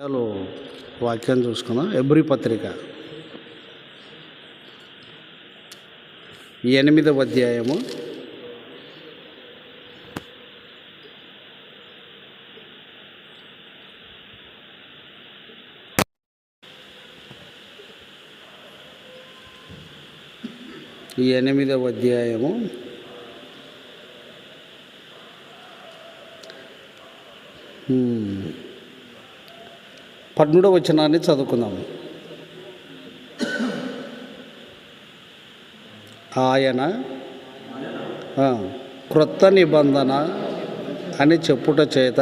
చాలు వాక్యం చూసుకున్నాం ఎబ్రి పత్రిక. ఎనిమిదవ అధ్యాయము. ఎనిమిదవ అధ్యాయము. Hmm. పదమూడవ వచనాన్ని చదువుకుందాము ఆయన క్రొత్త నిబంధన అని చెప్పుట చేత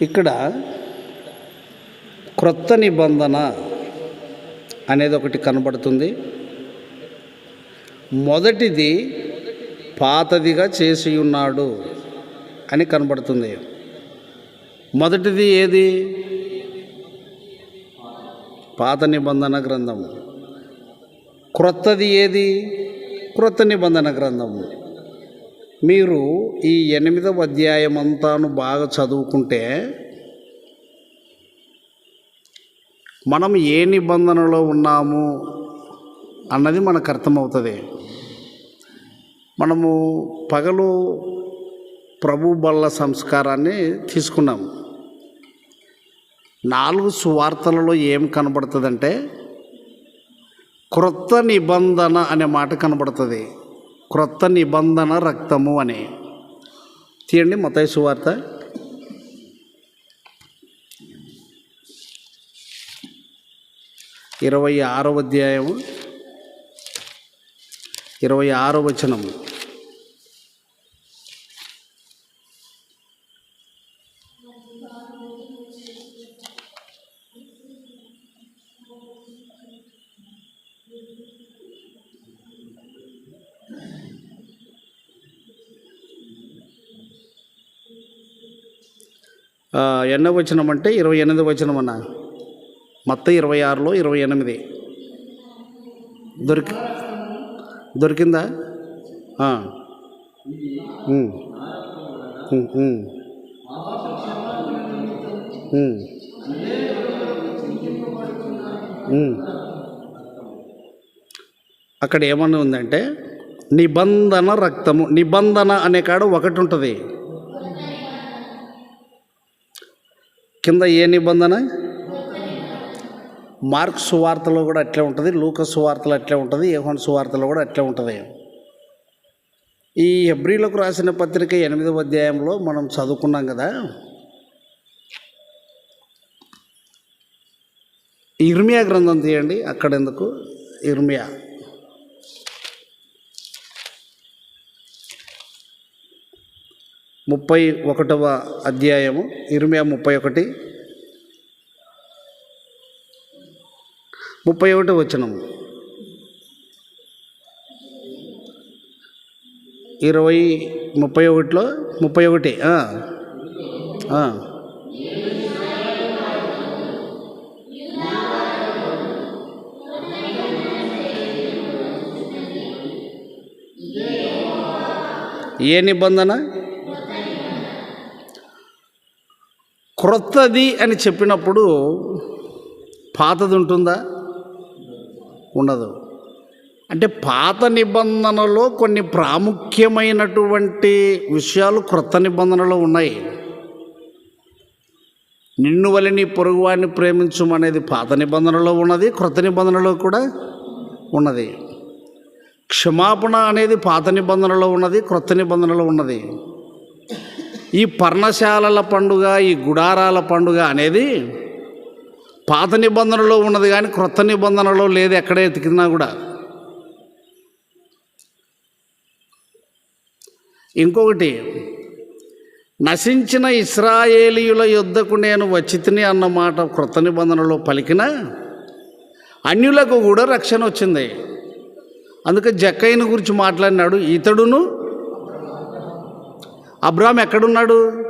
ఇక్కడ క్రొత్త నిబంధన అనేది ఒకటి కనబడుతుంది. మొదటిది పాతదిగా చేసి ఉన్నాడు అని కనబడుతుంది. మొదటిది ఏది? పాత నిబంధన గ్రంథము క్రొత్తది ఏది? క్రొత్త నిబంధన గ్రంథము మీరు ఈ ఎనిమిదవ అధ్యాయం అంతాను బాగా చదువుకుంటే మనం ఏ నిబంధనలో ఉన్నాము అన్నది మనకు అర్థమవుతుంది. మనము పగలు ప్రభు బల్ల సంస్కారాన్ని తీసుకున్నాం. నాలుగు సువార్తలలో ఏం కనబడుతుందంటే క్రొత్త నిబంధన అనే మాట కనబడుతుంది. క్రొత్త నిబంధన రక్తము అని. తీయండి మతయ సువార్త ఇరవై ఆరవ అధ్యాయము ఇరవై ఆరో వచనము. ఎన్నో వచనం అంటే ఇరవై ఎనిమిది వచనం అన్నా మొత్తం ఇరవై ఆరులో ఇరవై ఎనిమిది. దొరికి దొరికిందా? అక్కడ ఏమన్నా ఉందంటే నిబంధన రక్తము నిబంధన అనే కాడ ఒకటి ఉంటుంది. కింద ఏ నిబంధన? మార్క్ సువార్తలో కూడా అట్లే ఉంటుంది లూక సువార్తలు అట్లే ఉంటుంది యోహాన్ సువార్తలో కూడా అట్లే ఉంటుంది. ఈ ఎబ్రిలకు రాసిన పత్రిక ఎనిమిదవ అధ్యాయంలో మనం చదువుకున్నాం కదా. ఇర్మియా గ్రంథం తీయండి అక్కడ ఎందుకు ఇర్మియా. ముప్పై ఒకటవ అధ్యాయము ఇర్మియా ముప్పై ఒకటి. ముప్పై ఒకటి వచనము ఇరవై ముప్పై ఒకటిలో ముప్పై ఒకటి ఏ నిబంధన? క్రొత్తది అని చెప్పినప్పుడు పాతది ఉంటుందా? ఉండదు. అంటే పాత నిబంధనలో కొన్ని ప్రాముఖ్యమైనటువంటి విషయాలు క్రొత్త నిబంధనలో ఉన్నాయి. నిన్ను వలి నీ పొరుగువాడిని ప్రేమించమనేది పాత నిబంధనలో ఉన్నది క్రొత్త నిబంధనలో కూడా ఉన్నది. క్షమాపణ అనేది పాత నిబంధనలో ఉన్నది క్రొత్త నిబంధనలో ఉన్నది. ఈ పర్ణశాలల పండుగ ఈ గుడారాల పండుగ అనేది పాత నిబంధనలో ఉన్నది కానీ క్రొత్త నిబంధనలో లేదు ఎక్కడ ఎతికినా కూడా. ఇంకొకటి నశించిన ఇస్రాయేలీయుల యుద్ధకు నేను వచ్చితిని అన్న మాట క్రొత్త నిబంధనలో పలికిన అన్యులకు కూడా రక్షణ వచ్చింది. అందుకే జక్కయ్యను గురించి మాట్లాడినాడు. ఇతడును? అబ్రామ్ ఎక్కడున్నాడు?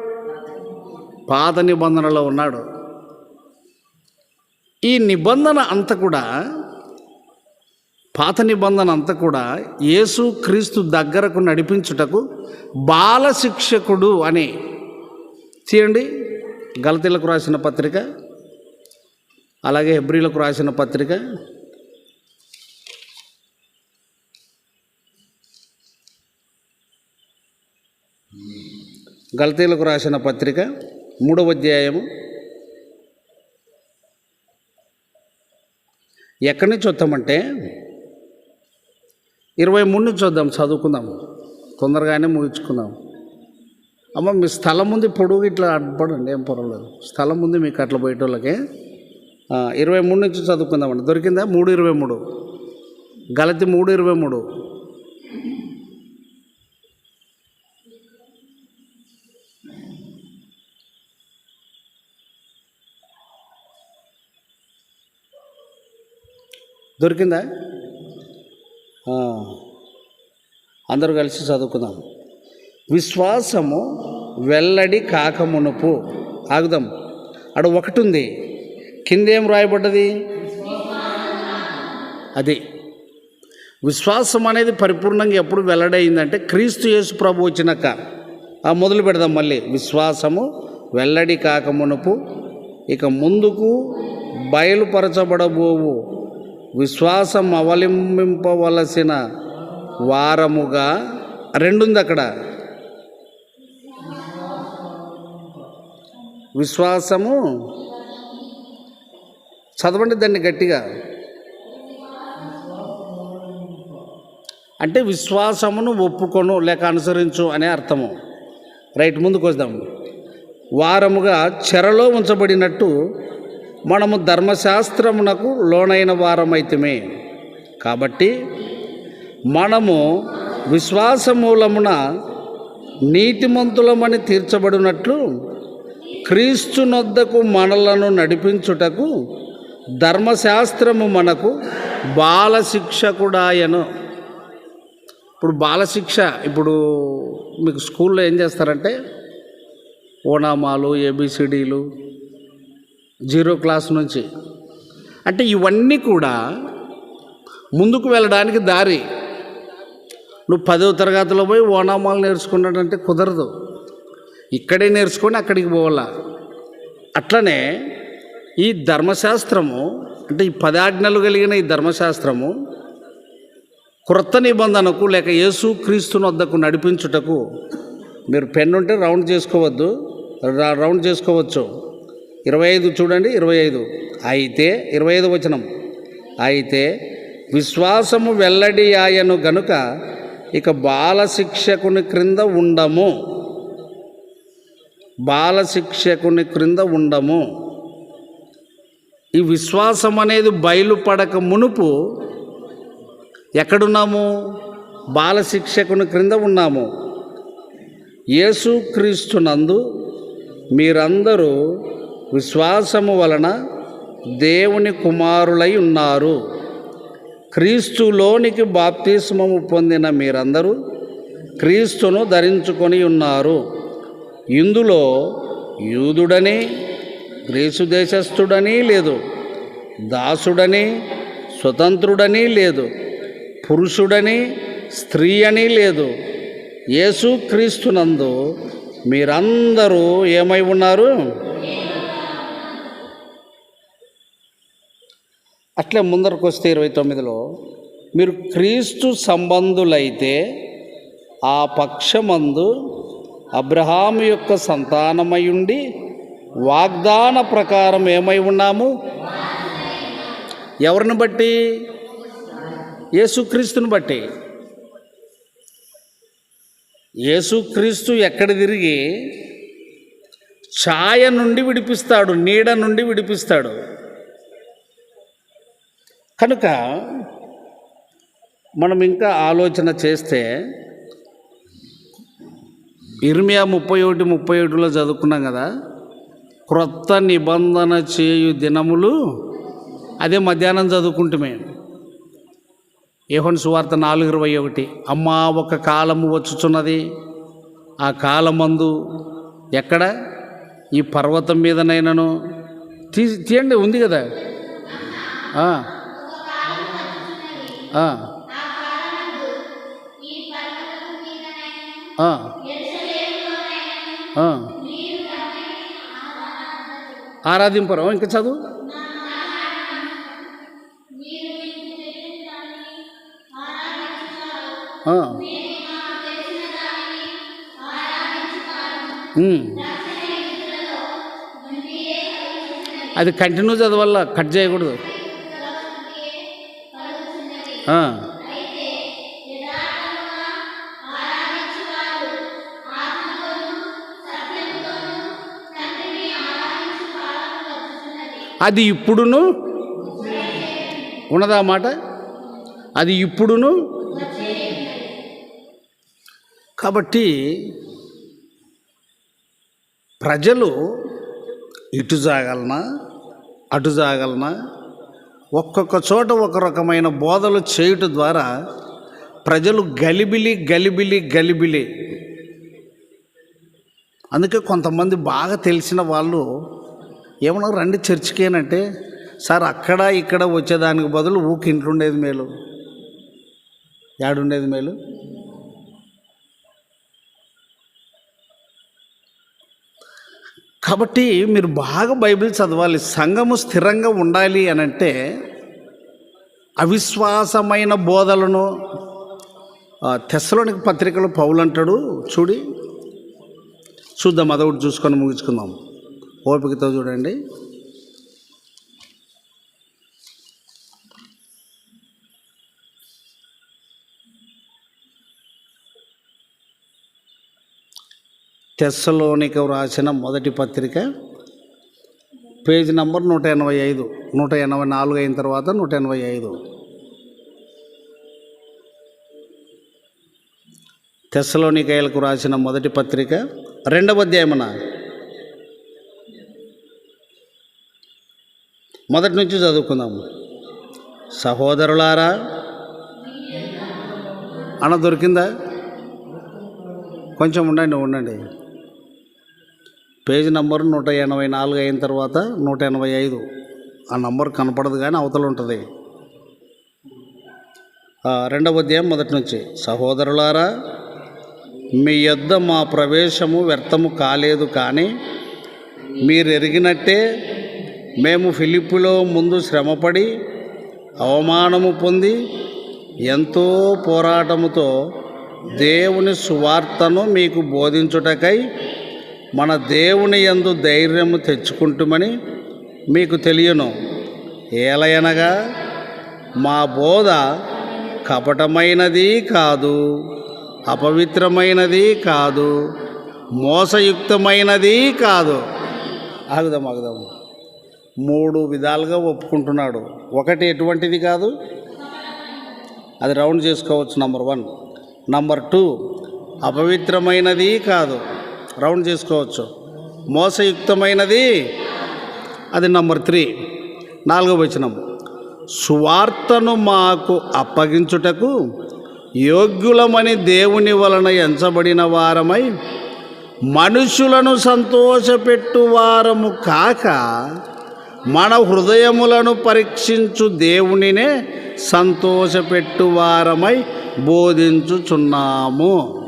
పాత నిబంధనలో ఉన్నాడు. ఈ నిబంధన అంతా కూడా పాత నిబంధన అంతా కూడా యేసు క్రీస్తు దగ్గరకు నడిపించుటకు బాలశిక్షకుడు అని తీయండి. గలతీలకు రాసిన పత్రిక అలాగే హెబ్రిలకు రాసిన పత్రిక. గలతీలకు రాసిన పత్రిక మూడవ అధ్యాయము. ఎక్కడి నుంచి వద్దామంటే ఇరవై మూడు నుంచి వద్దాం చదువుకుందాం. తొందరగానే ముగించుకుందాం. అమ్మ మీ స్థలం ఉంది పొడుగు ఇట్లా అడ్పడండి ఏం పర్వాలేదు. స్థలం ఉంది మీకు అట్లా పోయేటోళ్ళకి. ఇరవై మూడు నుంచి చదువుకుందామండి. దొరికిందా? మూడు ఇరవై మూడు. గలతి మూడు ఇరవై మూడు. దొరికిందా? అందరూ కలిసి చదువుకుందాం. విశ్వాసము వెల్లడి కాకమునుపు. ఆగుదాం. అక్కడ ఒకటి ఉంది కిందేం రాయబడ్డది? అది. విశ్వాసం అనేది పరిపూర్ణంగా ఎప్పుడు వెల్లడైందంటే క్రీస్తు యేసు ప్రభు వచ్చినాక. మొదలు పెడదాం మళ్ళీ. విశ్వాసము వెల్లడి కాకమునుపు. ఇక ముందుకు బయలుపరచబడబోవు. విశ్వాసం అవలంబింపవలసిన వారముగా రెండుంది అక్కడ. విశ్వాసము చదవండి దాన్ని గట్టిగా. అంటే విశ్వాసమును ఒప్పుకొను లేక అనుసరించు అనే అర్థము. రైట్ ముందుకు వద్దాం. వారముగా చెరలో ఉంచబడినట్టు మనము ధర్మశాస్త్రమునకు లోనైన వారమైతమే. కాబట్టి మనము విశ్వాసమూలమున నీతిమంతులమని తీర్చబడినట్లు క్రీస్తునొద్దకు మనలను నడిపించుటకు ధర్మశాస్త్రము మనకు బాలశిక్షకుడాయను. ఇప్పుడు బాలశిక్ష ఇప్పుడు మీకు స్కూల్లో ఏం చేస్తారంటే ఓనామాలు ఏబిసిడీలు జీరో క్లాస్ నుంచి. అంటే ఇవన్నీ కూడా ముందుకు వెళ్ళడానికి దారి. నువ్వు పదవ తరగతిలో పోయి ఓనామాలు నేర్చుకున్నాడంటే కుదరదు. ఇక్కడే నేర్చుకొని అక్కడికి పోవాలా. అట్లనే ఈ ధర్మశాస్త్రము అంటే ఈ పదాజ్ఞలు కలిగిన ఈ ధర్మశాస్త్రము క్రొత్త నిబంధనకు లేక యేసు క్రీస్తుని వద్దకు నడిపించుటకు మీరు పెన్ ఉంటే రౌండ్ చేసుకోవద్దు రౌండ్ చేసుకోవచ్చు. ఇరవై ఐదు చూడండి ఇరవై ఐదు. అయితే ఇరవై ఐదు వచనం. అయితే విశ్వాసము వెల్లడి ఆయను గనుక ఇక బాలశిక్షకుని క్రింద ఉండము. బాలశిక్షకుని క్రింద ఉండము. ఈ విశ్వాసం అనేది బయలుపడక మునుపు ఎక్కడున్నాము? బాలశిక్షకుని క్రింద ఉన్నాము. యేసుక్రీస్తునందు మీరందరూ విశ్వాసము వలన దేవుని కుమారులై ఉన్నారు. క్రీస్తులోనికి బాప్తిస్మము పొందిన మీరందరూ క్రీస్తును ధరించుకొని ఉన్నారు. ఇందులో యూదుడని గ్రీసు దేశస్థుడని లేదు. దాసుడని స్వతంత్రుడని లేదు. పురుషుడని స్త్రీ అని లేదు. యేసుక్రీస్తునందు మీరందరూ ఏమై ఉన్నారు? అట్లే ముందరకు వస్తే ఇరవై తొమ్మిదిలో మీరు క్రీస్తు సంబంధులైతే ఆ పక్షమందు అబ్రహాము యొక్క సంతానమయుండి వాగ్దాన ప్రకారం ఏమై ఉన్నాము? ఎవరిని బట్టి? యేసుక్రీస్తుని బట్టి. యేసుక్రీస్తు ఎక్కడ తిరిగి? ఛాయ నుండి విడిపిస్తాడు నీడ నుండి విడిపిస్తాడు. కనుక మనం ఇంకా ఆలోచన చేస్తే ఇర్మియా ముప్పై ఒకటి ముప్పై ఒకటిలో చదువుకున్నాం కదా క్రొత్త నిబంధన చేయు దినములు అదే మధ్యాహ్నం చదువుకుంటుమే. యోహన్ సువార్త నాలుగు ఇరవై ఒకటి అమ్మ ఒక కాలము వచ్చుచున్నది. ఆ కాలమందు ఎక్కడ? ఈ పర్వతం మీదనైనాను. తీ తీయండి ఉంది కదా? ఆరాధింపరు? ఇంకా చదువు. అది కంటిన్యూ చదవాల కట్ చేయకూడదు. అది ఇప్పుడును? ఉన్నదా మాట? అది ఇప్పుడును? కాబట్టి ప్రజలు ఇటు జాగలనా అటు జాగలనా? ఒక్కొక్క చోట ఒక రకమైన బోధలు చేయుట ద్వారా ప్రజలు గలిబిలి గలిబిలి గలిబిలి. అందుకే కొంతమంది బాగా తెలిసిన వాళ్ళు ఏమన్నా రండి చర్చికేనంటే సార్ అక్కడ ఇక్కడ వచ్చేదానికి బదులు ఊకి ఇంట్లో ఉండేది మేలు. యాడుండేది మేలు? కాబట్టి మీరు బాగా బైబిల్ చదవాలి సంఘము స్థిరంగా ఉండాలి అని అంటే అవిశ్వాసమైన బోధలను తెస్సలోనికి పత్రికలో పౌలు అంటాడు చూడి చూద్దాం అదొకటి చూసుకొని ముగించుకుందాం. ఓపికతో చూడండి. తెస్సలోనికి రాసిన మొదటి పత్రిక పేజ్ నంబర్ నూట ఎనభై ఐదు. నూట ఎనభై నాలుగు అయిన తర్వాత నూట ఎనభై ఐదు. తెస్సలోనికాయలకు రాసిన మొదటి పత్రిక రెండవ అధ్యాయమన. మొదటి నుంచి చదువుకుందాము. సహోదరులారా అన్న దొరికిందా? కొంచెం ఉండండి ఉండండి. పేజ్ నంబర్ నూట ఎనభై నాలుగు అయిన తర్వాత నూట ఎనభై ఐదు. ఆ నంబర్ కనపడదు కానీ అవతల ఉంటుంది. రెండవ అధ్యాయం మొదటి నుంచి. సహోదరులారా మీ యొద్ద మా ప్రవేశము వ్యర్థము కాలేదు కానీ మీరు ఎరిగినట్టే మేము ఫిలిప్పులో ముందు శ్రమపడి అవమానము పొంది ఎంతో పోరాటముతో దేవుని సువార్తను మీకు బోధించుటకై మన దేవుని యందు ధైర్యము తెచ్చుకుంటుమని మీకు తెలియను. ఏలయనగా మా బోధ కపటమైనది కాదు అపవిత్రమైనది కాదు మోసయుక్తమైనది కాదు. ఆగుదాం ఆగుదాం. మూడు విధాలుగా ఒప్పుకుంటున్నాడు. ఒకటి ఎటువంటిది కాదు? అది రౌండ్ చేసుకోవచ్చు నంబర్ వన్. నంబర్ టూ అపవిత్రమైనది కాదు. రౌండ్ చేసుకోవచ్చు. మోసయుక్తమైనది. అది నంబర్ త్రీ. నాలుగో వచనం. సువార్తను మాకు అప్పగించుటకు యోగ్యులమని దేవుని వలన ఎంచబడిన వారమై మనుషులను సంతోషపెట్టు వారము కాక మన హృదయములను పరీక్షించు దేవునినే సంతోషపెట్టు వారమై బోధించుచున్నాము.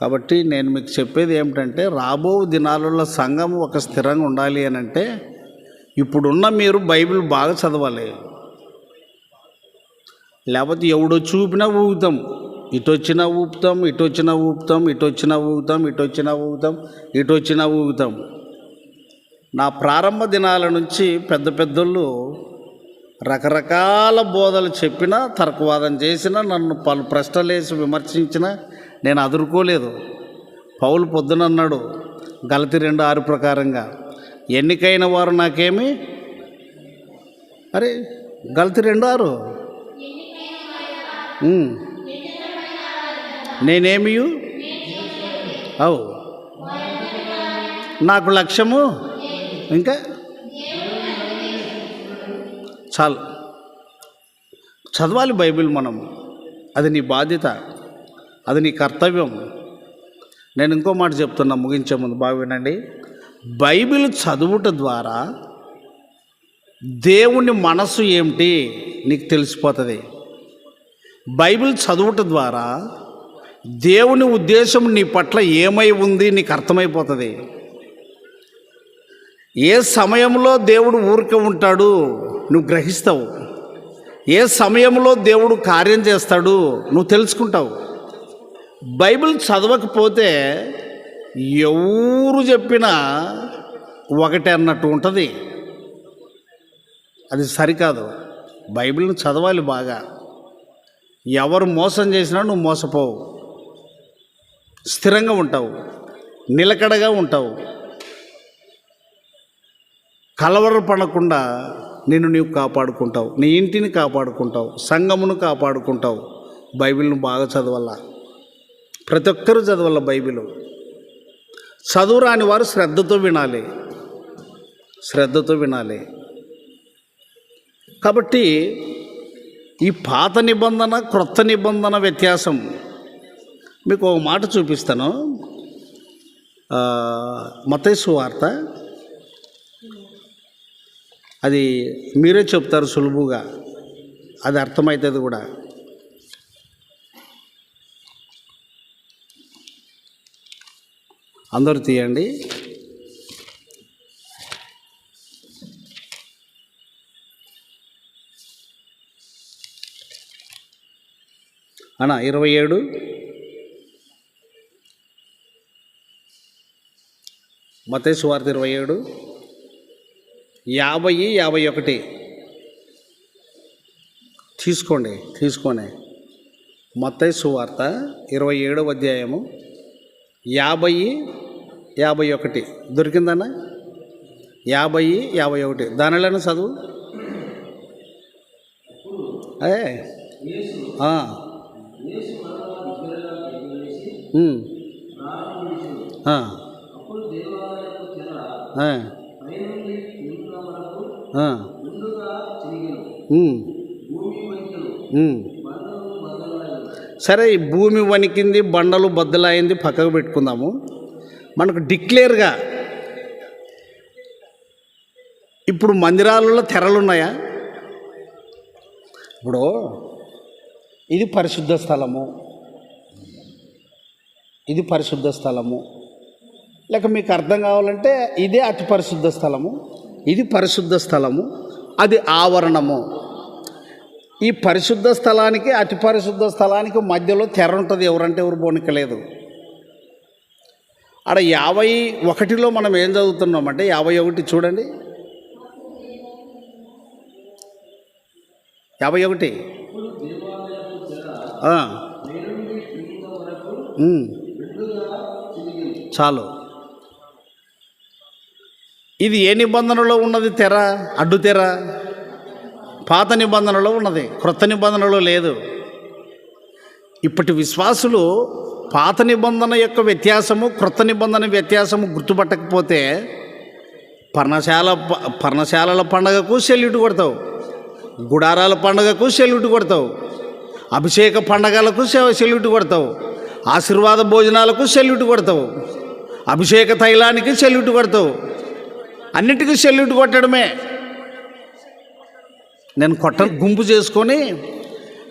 కాబట్టి నేను మీకు చెప్పేది ఏమిటంటే రాబో దినాలలో సంఘం ఒక స్థిరంగా ఉండాలి అని అంటే ఇప్పుడున్న మీరు బైబిల్ బాగా చదవాలి. లేకపోతే ఎవడో చూపినా ఊగుతాం. ఇటు వచ్చినా ఊపుతాం ఇటు వచ్చినా ఊపుతాం ఇటు వచ్చినా ఊగుతాం ఇటు వచ్చినా ఊగుతాం ఇటు వచ్చినా ఊగుతాం. నా ప్రారంభ దినాల నుంచి పెద్ద పెద్దోళ్ళు రకరకాల బోధలు చెప్పినా తర్కవాదం చేసినా నన్ను పలు ప్రశ్నలేసి విమర్శించినా నేను అదుర్కోలేదు. పౌలు పొద్దున అన్నాడు గలతి రెండు ఆరు ప్రకారంగా. ఎన్నికైన వారు నాకేమి? అరే గలతి రెండు ఆరు. నేనేమి? నేనేమియు అవు. నాకు లక్ష్యము? ఇంకా? చాలు. చదవాలి బైబిల్ మనం అది నీ బాధ్యత. అది నీ కర్తవ్యం. నేను ఇంకో మాట చెప్తున్నా ముగించే ముందు బాగా వినండి. బైబిల్ చదువుట ద్వారా దేవుని మనసు ఏమిటి నీకు తెలిసిపోతుంది. బైబిల్ చదువుట ద్వారా దేవుని ఉద్దేశం నీ పట్ల ఏమై ఉంది నీకు అర్థమైపోతుంది. ఏ సమయంలో దేవుడు ఊరికే ఉంటాడు నువ్వు గ్రహిస్తావు. ఏ సమయంలో దేవుడు కార్యం చేస్తాడు నువ్వు తెలుసుకుంటావు. బైబిల్ చదవకపోతే ఎవరు చెప్పినా ఒకటే అన్నట్టు ఉంటుంది. అది సరికాదు. బైబిల్ని చదవాలి బాగా. ఎవరు మోసం చేసినా నువ్వు మోసపోవు. స్థిరంగా ఉంటావు. నిలకడగా ఉంటావు. కలవరపడకుండా నిన్ను నీవు కాపాడుకుంటావు. నీ ఇంటిని కాపాడుకుంటావు. సంఘమును కాపాడుకుంటావు. బైబిల్ను బాగా చదవాలా? ప్రతి ఒక్కరూ చదవాల బైబిల్. చదువురాని వారు శ్రద్ధతో వినాలి. శ్రద్ధతో వినాలి. కాబట్టి ఈ పాత నిబంధన క్రొత్త నిబంధన వ్యత్యాసం మీకు ఒక మాట చూపిస్తాను. మతేసు వార్త. అది మీరే చెప్తారు సులువుగా. అది అర్థమవుతుంది కూడా. అందరూ తీయండి. అన్న ఇరవై ఏడు. మతేసు వార్త ఇరవై ఏడు. యాభై యాభై ఒకటి. తీసుకోండి తీసుకోండి. మత్తయి సువార్త ఇరవై ఏడవ అధ్యాయము. యాభై యాభై ఒకటి. దొరికిందన్న? యాభై యాభై ఒకటి. దానిలోనే చదువు? అదే ఆ. ఉమ్. ఆ. ఆ. ఆ. ఉమ్. ఉమ్. సరే ఈ భూమి వణికింది బండలు బద్దలైంది పక్కకు పెట్టుకుందాము. మనకు డిక్లేర్గా ఇప్పుడు మందిరాలలో తెరలు ఉన్నాయా ఇప్పుడు ఇది పరిశుద్ధ స్థలము. ఇది పరిశుద్ధ స్థలము. లేక మీకు అర్థం కావాలంటే ఇదే అతి పరిశుద్ధ స్థలము. ఇది పరిశుద్ధ స్థలము. అది ఆవరణము. ఈ పరిశుద్ధ స్థలానికి అతి పరిశుద్ధ స్థలానికి మధ్యలో తెర ఉంటుంది. ఎవరంటే ఎవరు బోనికలేదు ఆడ యాభై ఒకటిలో మనం ఏం చదువుతున్నామంటే యాభై ఒకటి చూడండి. యాభై ఒకటి. చాలు. ఇది ఏ నిబంధనలో ఉన్నది తెర? అడ్డు తెర? పాత నిబంధనలో ఉన్నది క్రొత్త నిబంధనలో లేదు. ఇప్పటి విశ్వాసులు పాత నిబంధన యొక్క వ్యత్యాసము క్రొత్త నిబంధన వ్యత్యాసము గుర్తుపట్టకపోతే పర్ణశాల ప- పర్ణశాలల పండగకు సెల్యూట్ కొడతావు. గుడారాల పండగకు సెల్యూట్ కొడతావు. అభిషేక పండగలకు సెల్యూట్ కొడతావు. ఆశీర్వాద భోజనాలకు సెల్యూట్ కొడతావు. అభిషేక తైలానికి సెల్యూట్ కొడతావు. అన్నిటికీ సెల్యూట్ కొట్టడమే. నేను కొట్ట గుంపు చేసుకొని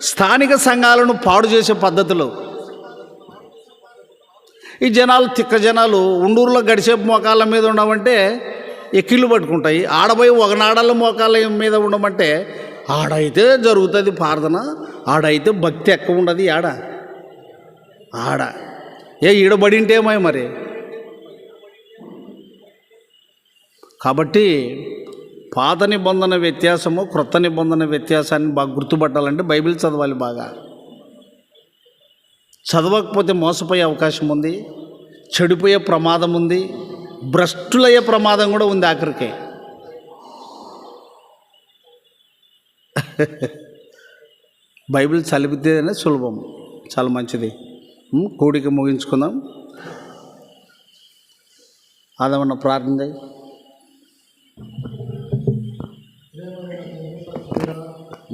స్థానిక సంఘాలను పాడు చేసే పద్ధతులు ఈ జనాలు తిక్క జనాలు ఉండూరులో గడిచే మోకాళ్ళ మీద ఉండమంటే ఎక్కిళ్ళు పట్టుకుంటాయి. ఆడపోయి ఒకనాడల మోకాళ్ళ మీద ఉండమంటే ఆడైతే జరుగుతుంది ప్రార్థన ఆడైతే భక్తి ఎక్కువ ఉండదు ఆడ. ఆడ. ఏ ఈడబడింటేమో మరి. కాబట్టి పాత నిబంధన వ్యత్యాసము క్రొత్త నిబంధన వ్యత్యాసాన్ని బాగా గుర్తుపట్టాలంటే బైబిల్ చదవాలి బాగా. చదవకపోతే మోసపోయే అవకాశం ఉంది చెడిపోయే ప్రమాదం ఉంది భ్రష్టులయ్యే ప్రమాదం కూడా ఉంది ఆఖరికి. బైబిల్ చదివితేనే సులభం చాలా మంచిది. కోడిక ముగించుకుందాం. అదేమన్నా ప్రార్థన చేయి.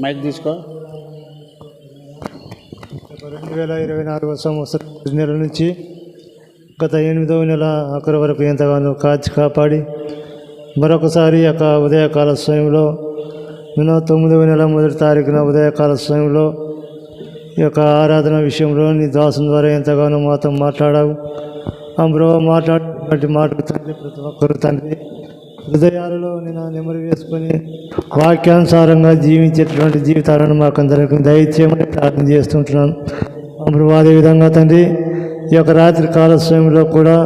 మైక్ తీసుకో. రెండు వేల ఇరవై నాలుగవ సంవత్సరం నెల నుంచి గత ఎనిమిదవ నెల అక్కడి వరకు ఎంతగానో కాచి కాపాడి మరొకసారి యొక్క ఉదయకాల సమయంలో నేను తొమ్మిదవ నెల మొదటి తారీఖున ఉదయకాల సమయంలో ఈ యొక్క ఆరాధన విషయంలో నీ దాసం ద్వారా ఎంతగానో మాతో మాట్లాడావు. అందులో మాట్లాడినటువంటి మాటలు తండ్రి ప్రతి ఒక్కరు తండ్రి హృదయాలలో నేను నెమరు వేసుకొని వాక్యానుసారంగా జీవించేటటువంటి జీవితాలను మాకు అందరికీ దయచేయమని ప్రార్థన చేస్తుంటున్నాను. అప్పుడు అదేవిధంగా తండ్రి ఈ యొక్క రాత్రి కాల సమయంలో కూడా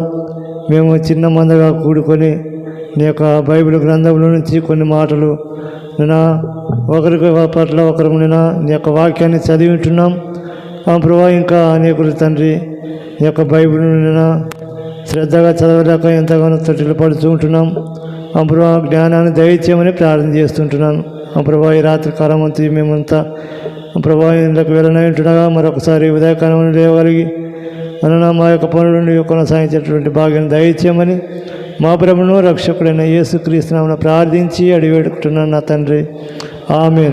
మేము చిన్న మందగా కూడుకొని నీ యొక్క బైబిల్ గ్రంథంలో నుంచి కొన్ని మాటలు నేను ఒకరికి పట్ల ఒకరు నేను నీ యొక్క వాక్యాన్ని చదివి ఉంటున్నాం. ఆ ప్రభా ఇంకా అనేకులు తండ్రి నీ యొక్క బైబిల్ నేను శ్రద్ధగా చదవలేక ఎంతగానో తొట్టిలు పడుతూ ఉంటున్నాం. ఆ జ్ఞానాన్ని దయచేయమని ప్రార్థన చేస్తుంటున్నాను. ఆ ఈ రాత్రి కాలం అంతా మేమంతా ప్రభా ఇందుకు వెళ్ళనై ఉంటుండగా మరొకసారి ఉదయకాలం లేవగలిగి అనగా మా యొక్క పనులను కొనసాగించేటువంటి భాగ్యం దయచేయమని మా ప్రభును రక్షకుడైన యేసుక్రీస్తునామను ప్రార్థించి అడివేడుకుంటున్నాను నా తండ్రి. ఆమె